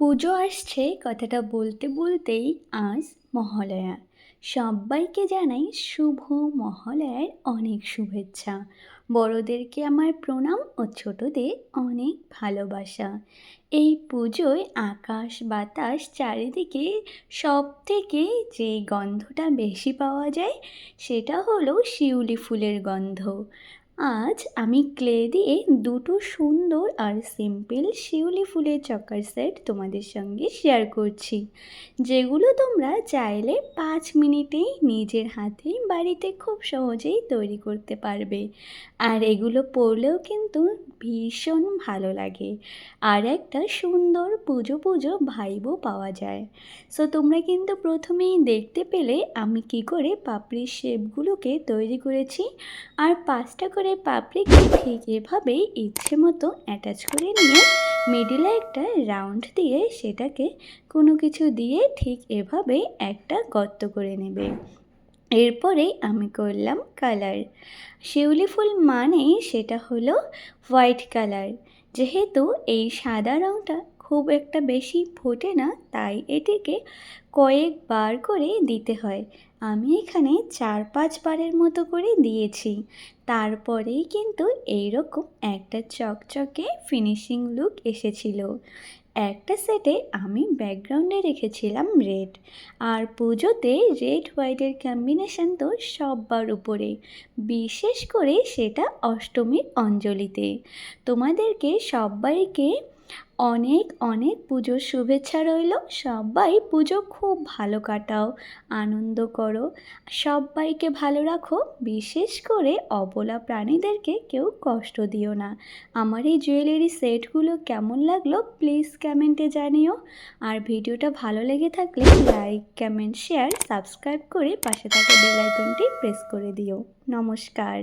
পুজো আসছে কথাটা বলতে বলতেই আজ মহালয়া। সবাইকে জানাই শুভ মহালয়ার অনেক শুভেচ্ছা। বড়োদেরকে আমার প্রণাম ও ছোটদের অনেক ভালোবাসা। এই পুজোয় আকাশ বাতাস চারিদিকে সব থেকে যে গন্ধটা বেশি পাওয়া যায়, সেটা হলো শিউলি ফুলের গন্ধ। আজ আমি ক্লে দিয়ে দুটো সুন্দর আর সিম্পল শিউলি ফুলের চকার সেট তোমাদের সঙ্গে শেয়ার করছি, যেগুলো তোমরা চাইলে পাঁচ মিনিটেই নিজের হাতে বাড়িতে খুব সহজেই তৈরি করতে পারবে। আর এগুলো পরলেও কিন্তু ভীষণ ভালো লাগে। আর একটা সুন্দর পুজো পুজো ভাইবও পাওয়া যায়। সো তোমরা কিন্তু প্রথমেই দেখতে পেলে আমি কি করে পাপড়ির শেপগুলোকে তৈরি করেছি আর পাঁচটা করে পাপড়িকে ঠিক এভাবেই ইচ্ছে মতো অ্যাটাচ করে নিয়ে মিডিলে একটা রাউন্ড দিয়ে সেটাকে কোনো কিছু দিয়ে ঠিক এভাবে একটা গর্ত করে নেবে। এরপরে আমি করলাম কালার। শিউলি ফুল মানে সেটা হলো হোয়াইট কালার। যেহেতু এই সাদা রঙটা খুব একটা বেশি ফোটে না, তাই এটিকে কয়েকবার করে দিতে হয়। আমি এখানে চার পাঁচবারের মতো করে দিয়েছি। তারপরেই কিন্তু এইরকম একটা চকচকে ফিনিশিং লুক এসেছিল। একটা সেটে আমি ব্যাকগ্রাউন্ডে রেখেছিলাম রেড। আর পুজোতে রেড হোয়াইটের কম্বিনেশন তো সববার উপরে। বিশেষ করে সেটা অষ্টমীর অঞ্জলিতে। তোমাদেরকে সবাইকে অনেক অনেক পুজোর শুভেচ্ছা রইল। সবাই পুজো খুব ভালো কাটাও, আনন্দ করো। সবাইকে ভালো রাখো, বিশেষ করে অবলা প্রাণীদেরকে কেউ কষ্ট দিও না। আমার এই জুয়েলারি সেটগুলো কেমন লাগল প্লিজ কমেন্টে জানিও। আর ভিডিওটা ভালো লেগে থাকলে লাইক কমেন্ট শেয়ার সাবস্ক্রাইব করে পাশে থাকা বেল আইকনটি প্রেস করে দিও। নমস্কার।